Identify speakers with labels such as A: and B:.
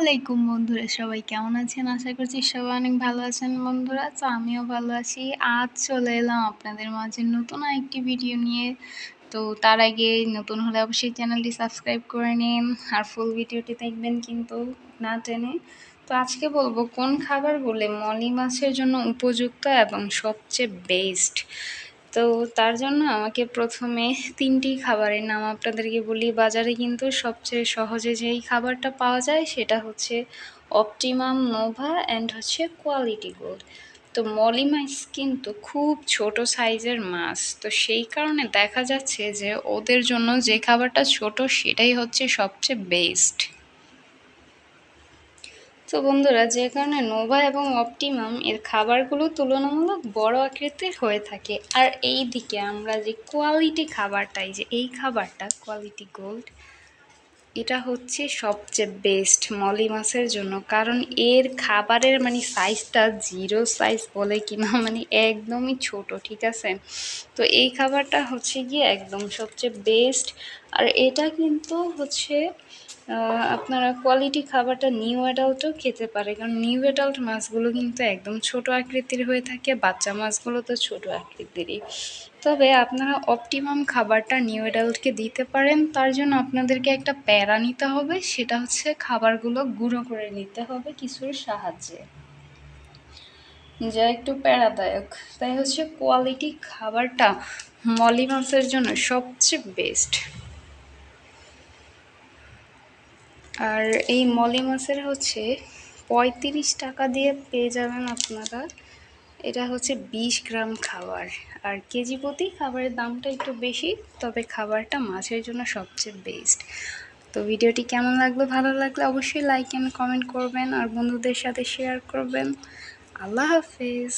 A: আলাইকুম বন্ধুরা, সবাই কেমন আছেন? আশা করছি সবাই অনেক ভালো আছেন বন্ধুরা, তো আমিও ভালো আছি। আজ চলে এলাম আপনাদের মাঝে নতুন একটি ভিডিও নিয়ে। তো তার আগে নতুন হলে অবশ্যই চ্যানেলটি সাবস্ক্রাইব করে নিন, আর ফুল ভিডিওটি দেখবেন কিন্তু না টেনে। তো আজকে বলব কোন খাবারগুলো মলি মাছের জন্য উপযুক্ত এবং সবচেয়ে বেস্ট তো তার জন্য আমাকে প্রথমে তিনটি খাবারের নাম আপনাদেরকে বলি। বাজারে কিন্তু সবচেয়ে সহজে যেই খাবারটা পাওয়া যায় সেটা হচ্ছে অপটিমাম নোভা অ্যান্ড হচ্ছে কোয়ালিটি গোল্ড তো মলি মাছ কিন্তু খুব ছোট সাইজের মাছ। তো সেই কারণে দেখা যাচ্ছে যে ওদের জন্য যে খাবারটা ছোট সেটাই হচ্ছে সবচেয়ে বেস্ট তো বন্ধুরা, যে কারণে নোভা এবং অপটিমাম এর খাবারগুলো তুলনামূলক বড় আকৃতির হয়ে থাকে। আর এই দিকে আমরা যে কোয়ালিটি খাবারটাই যে, এই খাবারটা কোয়ালিটি গোল্ড এটা হচ্ছে সবচেয়ে বেস্ট মলি মাছের জন্য। কারণ এর খাবারের মানে সাইজটা জিরো সাইজ বলে কিনা মানে একদমই ছোট, ঠিক আছে? তো এই খাবারটা হচ্ছে গিয়ে একদম সবচেয়ে বেস্ট আর এটা কিন্তু হচ্ছে আপনারা কোয়ালিটি খাবারটা নিউ অ্যাডাল্টও খেতে পারে। কারণ নিউ অ্যাডাল্ট মাছগুলো কিন্তু একদম ছোট আকৃতির হয়ে থাকে, বাচ্চা মাছগুলো তো ছোট আকৃতিরই। তবে আপনারা অপটিমাম খাবারটা নিউ অ্যাডাল্টকে দিতে পারেন, তার জন্য আপনাদেরকে একটা প্যারা নিতে হবে, সেটা হচ্ছে খাবারগুলো গুঁড়ো করে নিতে হবে কিছুর সাহায্যে। যা একটু প্যারাদায়ক। তাই হচ্ছে কোয়ালিটি খাবারটা মলি মাছের জন্য সবচেয়ে বেস্ট আর এই মলি মাছের হচ্ছে পঁয়ত্রিশ টাকা দিয়ে পেয়ে যাবেন আপনারা। এটা হচ্ছে বিশ গ্রাম খাবার। আর কেজি প্রতি খাবারের দামটা একটু বেশি, তবে খাবারটা মাছের জন্য সবচেয়ে বেস্ট তো ভিডিওটি কেমন লাগল, ভালো লাগলে অবশ্যই লাইক অ্যান্ড কমেন্ট করবেন, আর বন্ধুদের সাথে শেয়ার করবেন। আল্লাহ হাফিজ।